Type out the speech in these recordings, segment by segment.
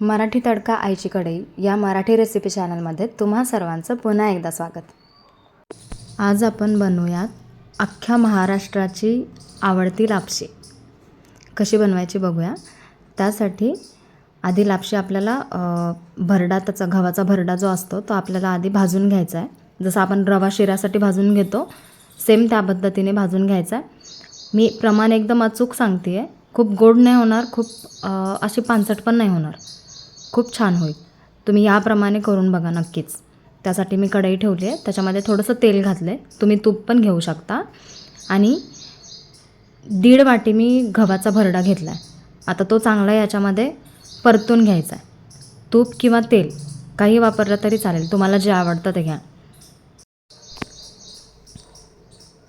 मराठी तडका आईची कढई या मराठी रेसिपी चॅनलमध्ये तुम्हा सर्वांचं पुन्हा एकदा स्वागत. आज आपण बनवूयात अख्ख्या महाराष्ट्राची आवडती लापशी. कशी बनवायची बघूया. त्यासाठी आधी लापशी आपल्याला भरडा त्याचा गव्हाचा भरडा जो असतो तो आपल्याला आधी भाजून घ्यायचा आहे. जसं आपण रवा शिऱ्यासाठी भाजून घेतो सेम त्या पद्धतीने भाजून घ्यायचा आहे. मी प्रमाण एकदम अचूक सांगते आहे खूप गोड नाही होणार खूप अशी पानसट पण नाही होणार. खूप छान होईल. तुम्ही याप्रमाणे करून बघा नक्कीच. त्यासाठी मी कढई ठेवली आहे. त्याच्यामध्ये थोडंसं तेल घातलं आहे तुम्ही तूप पण घेऊ शकता. आणि दीड वाटी मी गव्हाचा भरडा घेतला आहे आता तो चांगला याच्यामध्ये परतून घ्यायचा आहे. तूप किंवा तेल काही वापरलं तरी चालेल. तुम्हाला जे आवडतं ते घ्या.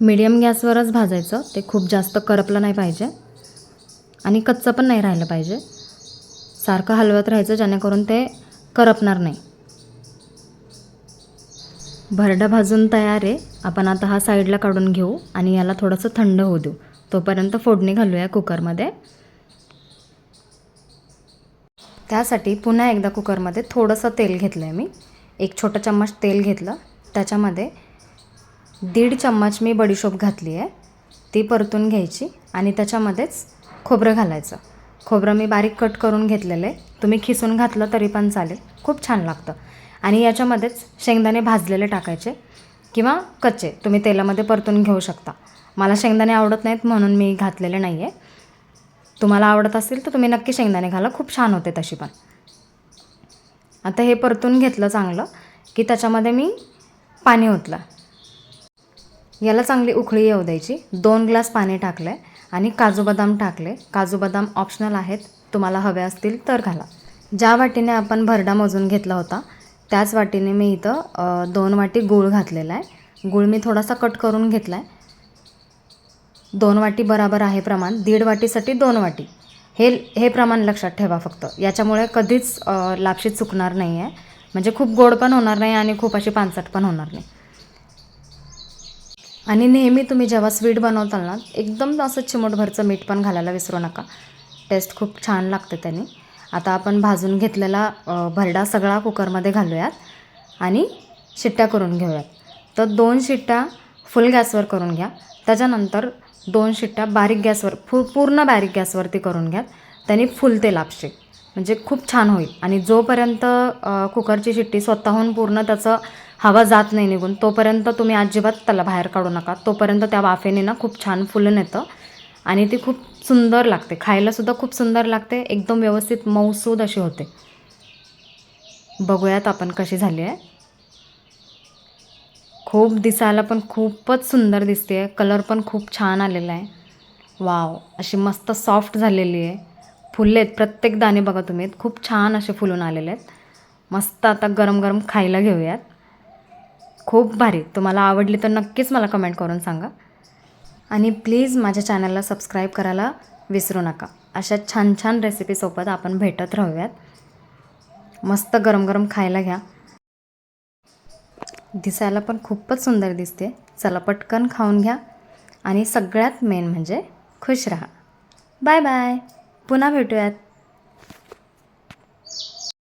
मिडियम गॅसवरच भाजायचं. ते खूप जास्त करपलं नाही पाहिजे. आणि कच्चं पण नाही राहिलं पाहिजे. सारखं हलवत राहायचं जेणेकरून ते करपणार नाही. भरडा भाजून तयार आहे. आपण आता हा साईडला काढून घेऊ आणि याला थोडंसं थंड होऊ देऊ. तोपर्यंत फोडणी घालूया कुकरमध्ये. त्यासाठी पुन्हा एकदा कुकरमध्ये थोडंसं तेल घेतलं आहे मी. एक छोटा चम्मच तेल घेतलं. त्याच्यामध्ये दीड चम्मच मी बडीशोप घातली आहे ती परतून घ्यायची आणि त्याच्यामध्येच खोबरं घालायचं. खोबरं मी बारीक कट करून घेतलेलं आहे. तुम्ही खिसून घातलं तरी पण चालेल. खूप छान लागतं. आणि याच्यामध्येच शेंगदाणे भाजलेले टाकायचे किंवा कच्चे. तुम्ही तेलामध्ये परतून घेऊ शकता. मला शेंगदाणे आवडत नाहीत म्हणून मी घातलेले नाही आहे तुम्हाला आवडत असेल तर तुम्ही नक्की शेंगदाणे घाला. खूप छान होते तशी पण. आता हे परतून घेतलं चांगलं की त्याच्यामध्ये मी पाणी ओतलं. याला चांगली उकळी येऊ द्यायची. दोन ग्लास पाणी टाकलं आहे आणि काजू बदाम टाकले. काजू बदाम ऑप्शनल आहेत. तुम्हाला हवे असतील तर घाला. ज्या वाटीने आपण भरडा मोजून घेतला होता त्याच वाटीने मी इथं दोन वाटी गूळ घातलेला आहे. गूळ मी थोडासा कट करून घेतला आहे दोन वाटी बराबर आहे प्रमाण. दीड वाटीसाठी दोन वाटी. हे हे प्रमाण लक्षात ठेवा फक्त. याच्यामुळे कधीच लापशी चुकणार नाही आहे म्हणजे खूप गोड पण होणार नाही आणि खूप अशी पानसट पण होणार नाही. आणि नेहमी तुम्ही जेव्हा स्वीट बनवताल ना एकदम असं चिमटभरचं मीठ पण घालायला विसरू नका. टेस्ट खूप छान लागते त्याने. आता आपण भाजून घेतलेला भरडा सगळा कुकरमध्ये घालूयात आणि शिट्ट्या करून घेऊयात. तर दोन शिट्ट्या फुल गॅसवर करून घ्या. त्याच्यानंतर दोन शिट्ट्या बारीक गॅसवर फु पूर्ण बारीक गॅसवरती करून घ्या. त्याने फुलते लापशी म्हणजे खूप छान होईल. आणि जोपर्यंत कुकरची शिट्टी स्वतःहून पूर्ण त्याचं हवा जात नाही निघून. तोपर्यंत तुम्ही अजिबात त्याला बाहेर काढू नका. तोपर्यंत त्या वाफेने ना खूप छान फुलून येतं आणि ती खूप सुंदर लागते. खायलासुद्धा खूप सुंदर लागते. एकदम व्यवस्थित मऊसूद अशी होते. बघूयात आपण कशी झाली आहे. खूप दिसायला पण खूपच सुंदर दिसते आहे कलर पण खूप छान आलेला आहे. वाव अशी मस्त सॉफ्ट झालेली आहे. फुले आहेत. प्रत्येक दाणे बघा तुम्ही. खूप छान असे फुलून आलेले आहेत. मस्त आता गरम गरम खायला घेऊयात. खूप भारी. तुम्हाला आवडली तर नक्कीच मला कमेंट करून सांगा. आणि प्लीज माझ्या चॅनलला सबस्क्राईब करायला विसरू नका. अशा छान छान रेसिपीसोबत आपण भेटत राहूयात. मस्त गरम गरम खायला घ्या. दिसायला पण खूपच सुंदर दिसते. चला पटकन खाऊन घ्या. आणि सगळ्यात मेन म्हणजे खुश राहा. बाय बाय पुन्हा भेटूयात.